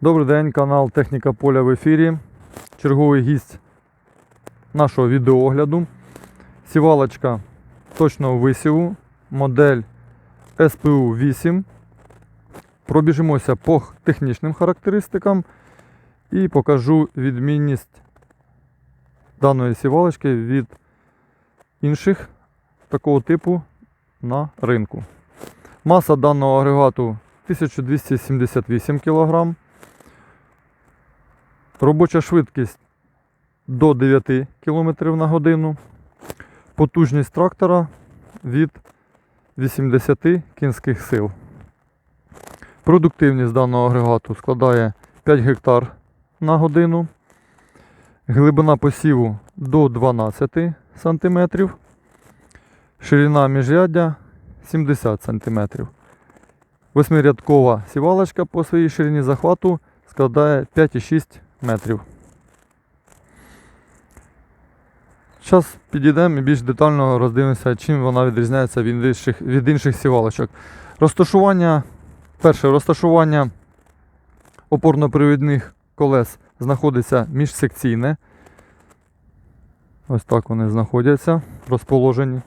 Добрий день, канал Техніка Поля в ефірі. Черговий гість нашого відеоогляду. Сівалочка точного висіву, модель SPU 8. Пробіжимося по технічним характеристикам і покажу відмінність даної сівалочки від інших такого типу на ринку. Маса даного агрегату 1278 кг. Робоча швидкість до 9 км на годину. Потужність трактора від 80 кінських сил. Продуктивність даного агрегату складає 5 гектар на годину. Глибина посіву до 12 см. Ширина міжряддя 70 см. Восьмирядкова сівалочка по своїй ширині захвату складає 5,6 метрів. Зараз підійдемо і більш детально роздивимося, чим вона відрізняється від інших, від інших сівалочок. Розташування, перше розташування опорно-привідних колес знаходиться міжсекційне. Ось так вони знаходяться, розположені.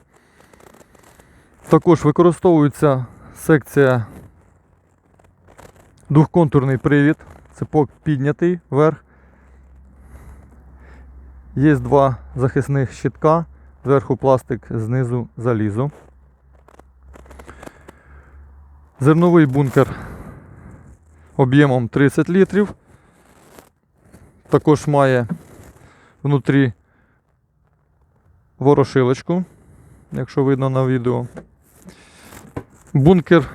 Також використовується секція двохконтурний привід. Цепок піднятий вверх. Є два захисних щитка, зверху пластик, знизу залізо. Зерновий бункер об'ємом 30 літрів. Також має внутрі ворошилочку, якщо видно на відео. Бункер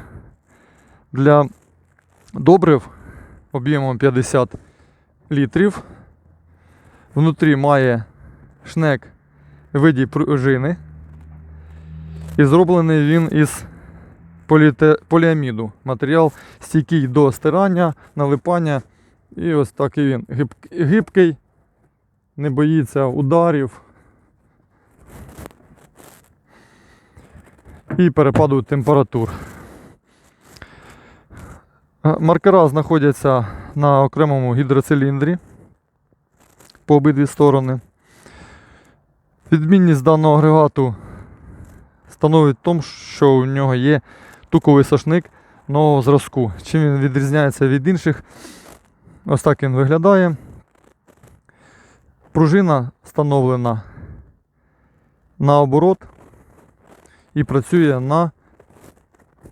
для добрив об'ємом 50 літрів. Внутрі має шнек виді пружини. І зроблений він із політе... поліаміду. Матеріал стійкий до стирання, налипання. І ось такий він гиб... гибкий, не боїться ударів. І перепаду температур. Е, Маркера знаходяться на окремому гідроциліндрі по обидві сторони. Відмінність даного агрегату становить в тому, що у нього є туковий сошник нового зразку. Чим він відрізняється від інших, ось так він виглядає. Пружина встановлена на оборот і працює на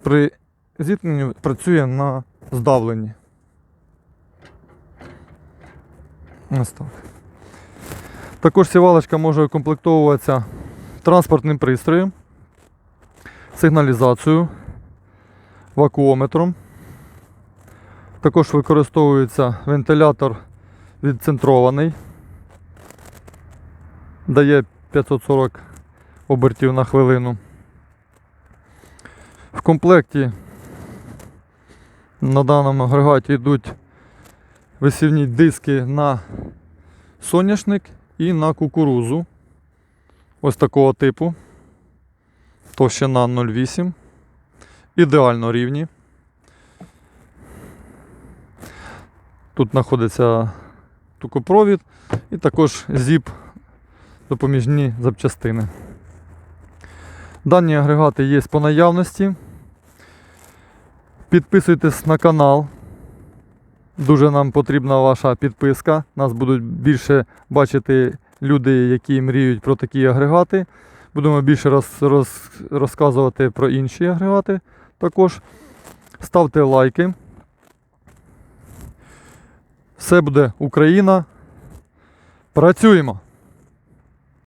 при зіткненні працює на здавленні. Ось так. Також сівалочка може укомплектовуватися транспортним пристроєм, сигналізацією, вакуометром. Також використовується вентилятор відцентрований, дає 540 обертів на хвилину. В комплекті на даному агрегаті йдуть висівні диски на соняшник і на кукурузу. Ось такого типу. Товщина 0,8. Ідеально рівні. Тут знаходиться тукопровід і також зіп допоміжні запчастини. Дані агрегати є по наявності. Підписуйтесь на канал. Дуже нам потрібна ваша підписка. Нас будуть більше бачити люди, які мріють про такі агрегати. Будемо більше роз, роз, розказувати про інші агрегати також. Ставте лайки. Все буде Україна. Працюємо!